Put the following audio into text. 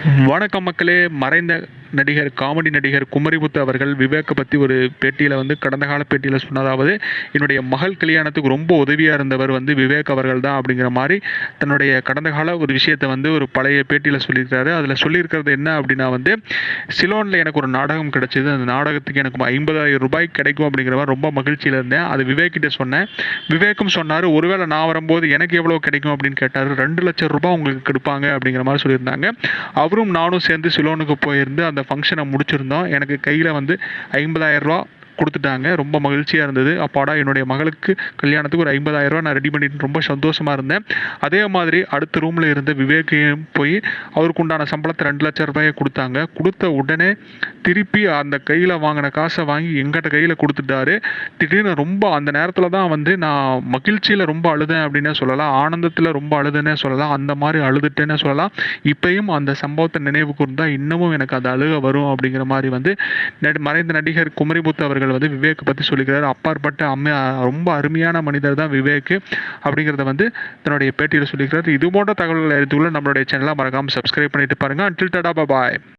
வணக்கம் மக்களே மறைந்த நடிகர் காமெடி நடிகர் குமரிமுத்து அவர்கள் விவேக்கை பற்றி ஒரு பேட்டியில் வந்து கடந்த கால பேட்டியில் சொன்னதாவது என்னுடைய மகள் கல்யாணத்துக்கு ரொம்ப உதவியாக இருந்தவர் வந்து விவேக் அவர்கள் தான் அப்படிங்கிற மாதிரி தன்னுடைய கடந்த கால ஒரு விஷயத்தை வந்து ஒரு பழைய பேட்டியில் சொல்லியிருக்காரு அதில் சொல்லியிருக்கிறது என்ன அப்படின்னா வந்து சிலோனில் எனக்கு ஒரு நாடகம் கிடச்சிது. அந்த நாடகத்துக்கு எனக்கு ஐம்பதாயிரம் ரூபாய் கிடைக்கும் அப்படிங்கிற மாதிரி ரொம்ப மகிழ்ச்சியில் இருந்தேன். அது விவேக் கிட்ட சொன்னேன். விவேக்கும் சொன்னார் ஒருவேளை நான் வரும்போது எனக்கு எவ்வளோ கிடைக்கும்? அப்படின்னு கேட்டார். ரெண்டு லட்சம் ரூபாய் உங்களுக்கு கொடுப்பாங்க அப்படிங்கிற மாதிரி சொல்லியிருந்தாங்க. அவரும் நானும் சேர்ந்து சிலோனுக்கு போயிருந்து அந்த ஃபங்க்ஷனை முடிச்சிருந்தோம். எனக்கு கையில் வந்து ஐம்பதாயிரம் ரூபா கொடுத்துட்டாங்க. ரொம்ப மகிழ்ச்சியாக இருந்தது. அப்பாடா என்னுடைய மகளுக்கு கல்யாணத்துக்கு ஒரு ஐம்பதாயிரம் ரூபா நான் ரெடி பண்ணிட்டு ரொம்ப சந்தோஷமாக இருந்தேன். அதே மாதிரி அடுத்த ரூமில் இருந்த விவேக்கையும் போய் அவருக்கு உண்டான சம்பளத்தை ரெண்டு லட்சம் ரூபாயை கொடுத்தாங்க. கொடுத்த உடனே திருப்பி அந்த கையில் வாங்கின காசை வாங்கி எங்கிட்ட கையில் கொடுத்துட்டாரு. திடீர்னு ரொம்ப அந்த நேரத்தில் தான் வந்து நான் மகிழ்ச்சியில் ரொம்ப அழுதேன் அப்படின்னே சொல்லலாம். ஆனந்தத்தில் ரொம்ப அழுதுன்னே சொல்லலாம். அந்த மாதிரி அழுதுட்டேன்னே சொல்லலாம். இப்பயும் அந்த சம்பவத்தை நினைவு கூர்ந்தால் இன்னமும் எனக்கு அது அழுக வரும் அப்படிங்கிற மாதிரி வந்து நடி- மறைந்த நடிகர் குமரிமுத்து அவர்கள் வந்து விவேக் பற்றி சொல்லிக்கிறார். அப்பாற்பட்ட அம்மையா ரொம்ப அருமையான மனிதர் தான் விவேக் அப்படிங்கிறத வந்து தன்னுடைய பேட்டியில் சொல்லிக்கிறார். இது போன்ற தகவல்களை அறிந்துள்ள நம்மளுடைய சேனலை மறக்காமல் சப்ஸ்கிரைப் பண்ணிட்டு பாருங்க. அன்டில் டடா பாய்